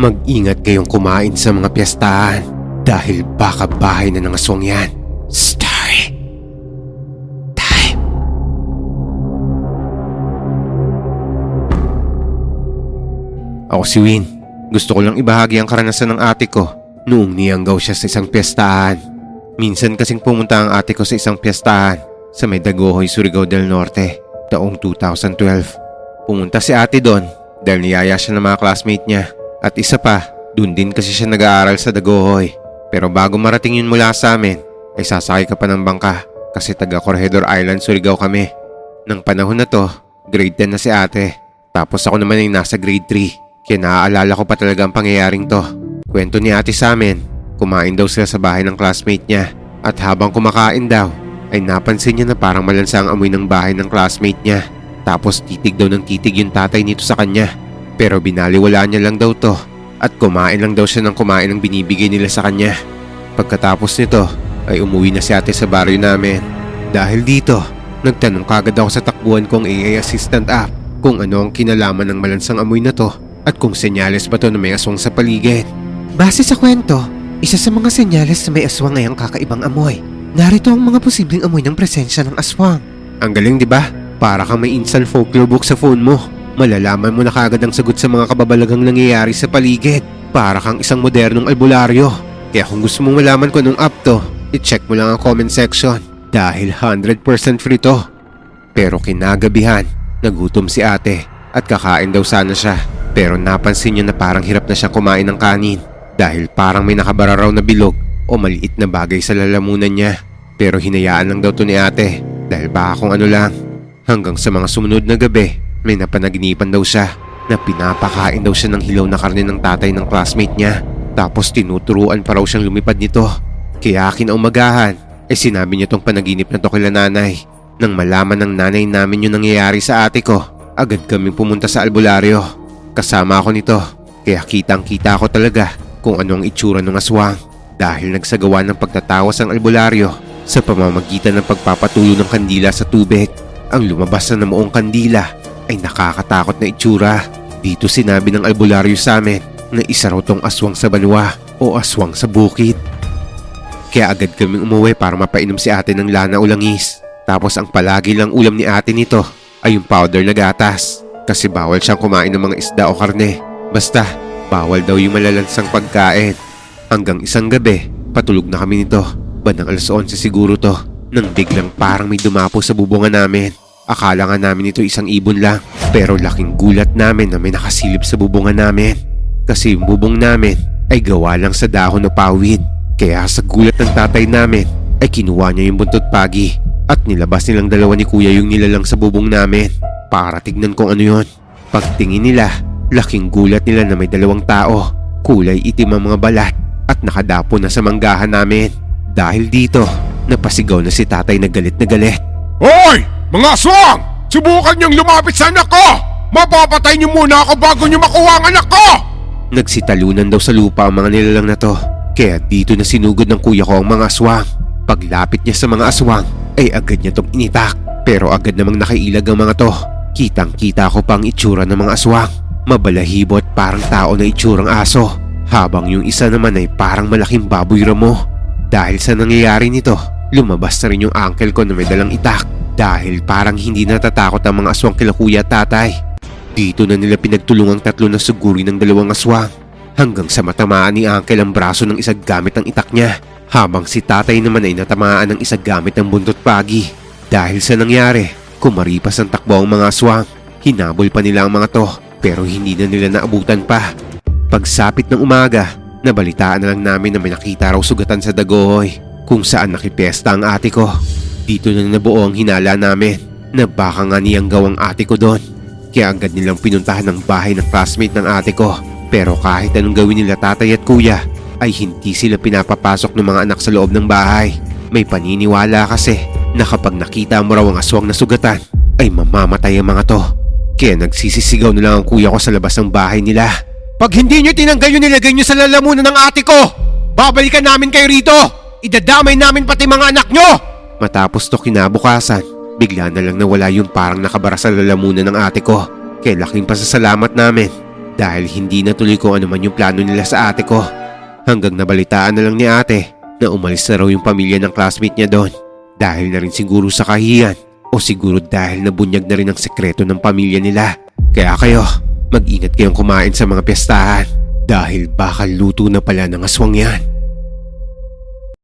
Mag-ingat kayong kumain sa mga piyestahan dahil baka bahay na ng aswang yan. Story time. Ako si Win. Gusto ko lang ibahagi ang karanasan ng ate ko noong niyanggaw siya sa isang piyestahan. Minsan kasing pumunta ang ate ko sa isang piyestahan sa may Dagohoy, Surigao del Norte taong 2012. Pumunta si ate doon dahil niyaya siya ng mga classmate niya. At isa pa, doon din kasi siya nag-aaral sa Dagohoy. Pero bago marating yun mula sa amin, ay sasakay ka pa ng bangka kasi taga Corregidor Island, Surigao kami. Nang panahon na to, grade 10 na si ate. Tapos ako naman ay nasa grade 3. Kaya naaalala ko pa talaga ang pangyayaring to. Kwento ni ate sa amin, kumain daw sila sa bahay ng classmate niya. At habang kumakain daw, ay napansin niya na parang malansa ang amoy ng bahay ng classmate niya. Tapos titig daw ng titig yung tatay nito sa kanya. Pero binaliwala niya lang daw to at kumain lang daw siya ng kumain ng binibigay nila sa kanya. Pagkatapos nito ay umuwi na si ate sa baryo namin. Dahil dito, nagtanong kagad ako sa takbuhan kong AA assistant app kung ano ang kinalaman ng malansang amoy na to at kung senyales ba to na may aswang sa paligid. Base sa kwento, isa sa mga senyales na may aswang ay ang kakaibang amoy. Narito ang mga posibleng amoy ng presensya ng aswang. Ang galing di ba? Para kang may instant folklore book sa phone mo. Malalaman mo na kagad ang sagot sa mga kababalagang nangyayari sa paligid. Para kang isang modernong albularyo. Kaya kung gusto mong malaman kung anong app to, i-check mo lang ang comment section. Dahil 100% free to. Pero kinagabihan, nagutom si ate at kakain daw sana siya. Pero napansin niya na parang hirap na siya kumain ng kanin dahil parang may nakabara na bilog o maliit na bagay sa lalamunan niya. Pero hinayaan lang daw to ni ate dahil baka kung ano lang. Hanggang sa mga sumunod na gabi, may napanaginipan daw siya na pinapakain daw siya ng hilaw na karne ng tatay ng classmate niya. Tapos tinuturuan pa raw siyang lumipad nito. Kaya kinaumagahan ay sinabi niya tong panaginip na to kila nanay. Nang malaman ng nanay namin yung nangyayari sa ate ko, agad kaming pumunta sa albularyo. Kasama ako nito, kaya kitang kita ko talaga kung ano ang itsura ng aswang. Dahil nagsagawa ng pagtatawas ang albularyo sa pamamagitan ng pagpapatulo ng kandila sa tubig. Ang lumabas na namuong kandila ay nakakatakot na itsura. Dito sinabi ng albularyo sa amin na isa raw tong aswang sa banwa o aswang sa bukid. Kaya agad kaming umuwi para mapainom si ate ng lana o langis. Tapos ang palagi lang ulam ni ate nito ay yung powder na gatas. Kasi bawal siyang kumain ng mga isda o karne. Basta, bawal daw yung malalansang pagkain. Hanggang isang gabi, patulog na kami nito. Bandang alas 11 siguro to. Nang biglang parang may dumapo sa bubungan namin. Akala nga namin ito isang ibon lang. Pero laking gulat namin na may nakasilip sa bubungan namin. Kasi yung bubong namin ay gawa lang sa dahon o pawid. Kaya sa gulat ng tatay namin ay kinuha niya yung buntot pagi at nilabas nilang dalawa ni kuya yung nilalang sa bubong namin para tignan kung ano yon. Pagtingin nila, laking gulat nila na may dalawang tao. Kulay itim ang mga balat at nakadapo na sa manggahan namin. Dahil dito, napasigaw na si tatay na galit na galit. Hoy! Mga aswang! Subukan niyong lumapit sa anak ko! Mapapatay niyo muna ako bago niyo makuha ang anak ko! Nagsitalunan daw sa lupa ang mga nilalang na to. Kaya dito na sinugod ng kuya ko ang mga aswang. Paglapit niya sa mga aswang, ay agad niya tong initak. Pero agad namang nakailag ang mga to. Kitang kita ko pa ang itsura ng mga aswang. Mabalahibo at parang tao na itsurang aso. Habang yung isa naman ay parang malaking baboy ramo. Dahil sa nangyayari nito, lumabas na rin yung uncle ko na may dalang itak. Dahil parang hindi natatakot ang mga aswang kila kuya at tatay. Dito na nila pinagtulungang tatlo na suguri ng dalawang aswang. Hanggang sa matamaan ni uncle ang braso ng isa gamit ang itak niya. Habang si tatay naman ay natamaan ng isa gamit ng buntot pagi. Dahil sa nangyari, kumaripas ang takbo ang mga aswang. Hinabol pa nila ang mga to pero hindi na nila naabutan pa. Pagsapit ng umaga, nabalitaan na lang namin na may nakita raw sugatan sa Dagohoy kung saan nakipiesta ang ate ko. Dito na nabuo ang hinala namin na baka nga niyang gawang ate ko doon. Kaya agad nilang pinuntahan ng bahay ng classmate ng ate ko. Pero kahit anong gawin nila tatay at kuya, ay hindi sila pinapapasok ng mga anak sa loob ng bahay. May paniniwala kasi na kapag nakita mo raw ang aswang na sugatan, ay mamamatay ang mga to. Kaya nagsisisigaw na lang ang kuya ko sa labas ng bahay nila. Pag hindi nyo tinanggal yung nilagay nyo sa lalamunan ng ate ko, babalikan namin kayo rito! Idadamay namin pati mga anak nyo! Matapos to kinabukasan, bigla na lang nawala yung parang nakabara sa lalamunan ng ate ko. Kaya laking pasasalamat namin dahil hindi natuloy kung ano man yung plano nila sa ate ko. Hanggang nabalitaan na lang ni ate na umalis na raw yung pamilya ng classmate niya doon. Dahil na rin siguro sa kahiyan o siguro dahil nabunyag na rin ang sekreto ng pamilya nila. Kaya kayo, mag-ingat kayong kumain sa mga piyestahan dahil baka luto na pala ng aswang yan.